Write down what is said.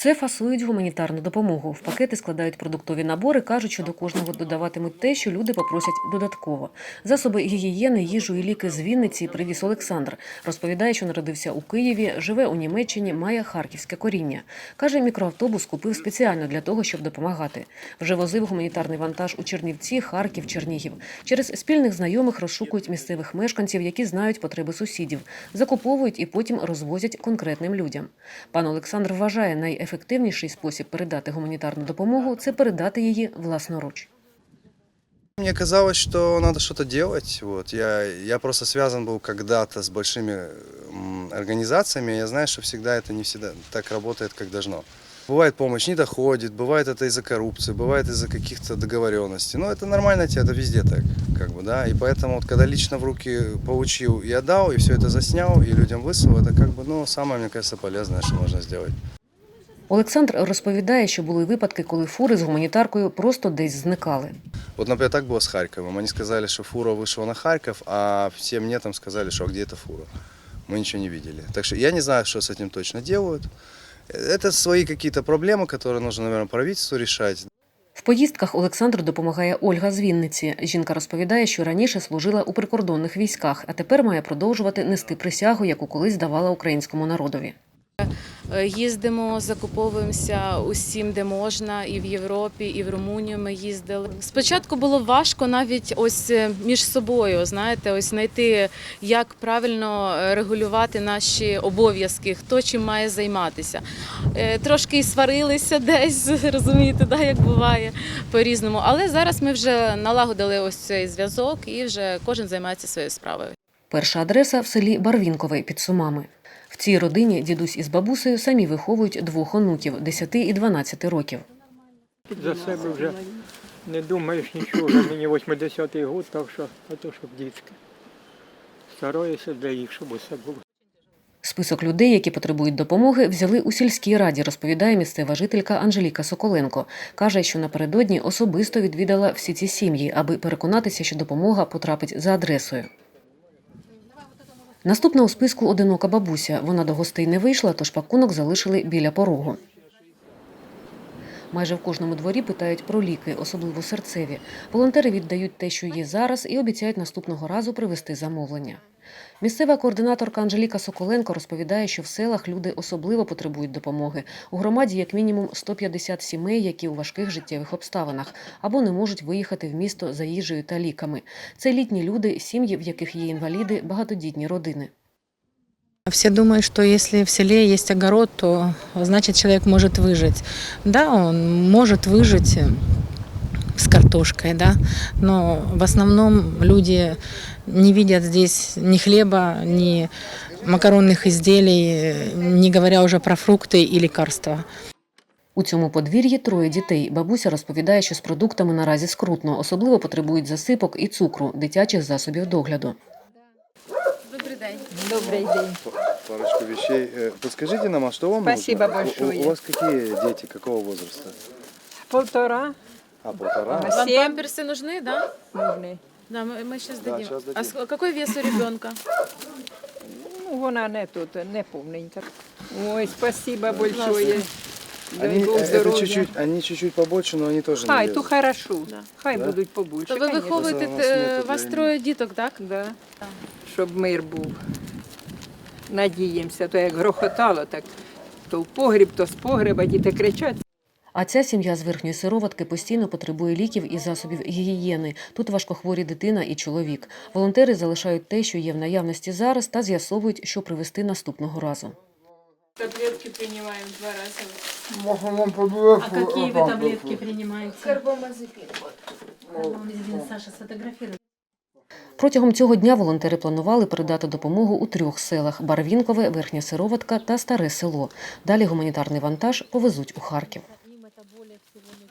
Це фасують гуманітарну допомогу. В пакети складають продуктові набори, кажуть, що до кожного додаватимуть те, що люди попросять додатково. Засоби гігієни, їжу і ліки з Вінниці привіз Олександр. Розповідає, що народився у Києві, живе у Німеччині, має харківське коріння. Каже, мікроавтобус купив спеціально для того, щоб допомагати. Вже возив гуманітарний вантаж у Чернівці, Харків, Чернігів. Через спільних знайомих розшукують місцевих мешканців, які знають потреби сусідів, закуповують і потім розвозять конкретним людям. Пан Олександр вважає, найефективніший спосіб передати гуманітарну допомогу це передати її власноруч. Мне казалось, что надо что-то делать. Вот. Я, я просто связан был когда-то с большими м, организациями. Я знаю, что всегда это не всегда так работает, как должно. Бывает помощь не доходит, бывает это из-за коррупции, бывает из-за каких-то договоренностей. Но это нормально, это везде так, как бы, да. И поэтому, вот, когда лично в руки получил и отдал, и все это заснял, и людям высылал, это как бы, ну, самое, мне кажется, полезное, что можно сделать. Олександр розповідає, що були випадки, коли фури з гуманітаркою просто десь зникали. Вот, например, так было с Харьковом. Они сказали, что фура вышла на Харьков, а все мне там сказали, что а где эта фура. Мы ничего не видели. Так что я не знаю, что с этим точно делают. Это свои какие-то проблемы, которые нужно, наверное, правительству решать. В поїздках Олександру допомагає Ольга з Вінниці. Жінка розповідає, що раніше служила у прикордонних військах, а тепер має продовжувати нести присягу, яку колись давала українському народові. Е, Їздимо, закуповуємося усім, де можна, і в Європі, і в Румунію ми їздили. Спочатку було важко навіть ось е, між собою, знаєте, ось знайти, як правильно е, регулювати наші обов'язки, хто чим має займатися. Трошки і сварилися десь, розумієте, да, як буває по-різному. Але зараз ми вже налагодили ось цей зв'язок і вже кожен займається своєю справою. Перша адреса в селі Барвінкове під Сумами. Цій родині дідусь із бабусею самі виховують двох онуків 10 і 12 років. За себе вже не думаєш нічого. Мені 80-й год, так що ото щоб дітки. Стараюся для їх, щоб усе було. Список людей, які потребують допомоги, взяли у сільській раді, розповідає місцева жителька Анжеліка Соколенко. Каже, що напередодні особисто відвідала всі ці сім'ї, аби переконатися, що допомога потрапить за адресою. Наступна у списку одинока бабуся. Вона до гостей не вийшла, тож пакунок залишили біля порогу. Майже в кожному дворі питають про ліки, особливо серцеві. Волонтери віддають те, що є зараз, і обіцяють наступного разу привезти замовлення. Місцева координаторка Анжеліка Соколенко розповідає, що в селах люди особливо потребують допомоги. У громаді як мінімум 150 сімей, які у важких життєвих обставинах, або не можуть виїхати в місто за їжею та ліками. Це літні люди, сім'ї, в яких є інваліди, багатодітні родини. Все думают, что если в селе есть огород, то значит человек может выжить. Да, он может выжить э, с картошкой, да, но в основном люди не видят здесь ни хлеба, ни макаронных изделий, э, не говоря уже про фрукты и лекарства. У цьому подвір'ї троє дітей. Бабуся розповідає, що з продуктами наразі скрутно, особливо потребують засипок і цукру, дитячих засобів догляду. Добрий день. Добрый день. Парочку вещей. Э, Подскажите нам, а что вам Спасибо нужно? У- большое. У, у вас какие дети, какого возраста? Полтора А, полтора? Ага. Вам Семь. памперсы нужны, да? нужны. Да, мы, мы сейчас Да, дадим. щас дадим. А ск- какой вес у ребенка? Ну, вона не тут, не повненька. Ой, спасибо большое. Дай Они, Бог э, это здоров'я. чуть-чуть, они чуть-чуть побольше, но они тоже Хай, не то лезут. хорошо. Да. Хай Да? будуть побольше. То ви конечно. виховуєте у нас е, нету вас для троє діток, так? Да. Щоб мир був. Надіємося, то як грохотало, так то в погріб, то з погреба, діти кричать. А ця сім'я з верхньої сироватки постійно потребує ліків і засобів гігієни. Тут важкохворі дитина і чоловік. Волонтери залишають те, що є в наявності зараз, та з'ясовують, що привезти наступного разу. Таблетки приймаємо два рази. А какие вы таблетки принимаете? Карбамазепин. Саша, сфотографируй. Протягом цього дня волонтери планували передати допомогу у трьох селах: Барвінкове, Верхня Сироватка та Старе Село. Далі гуманітарний вантаж повезуть у Харків. Qué bueno.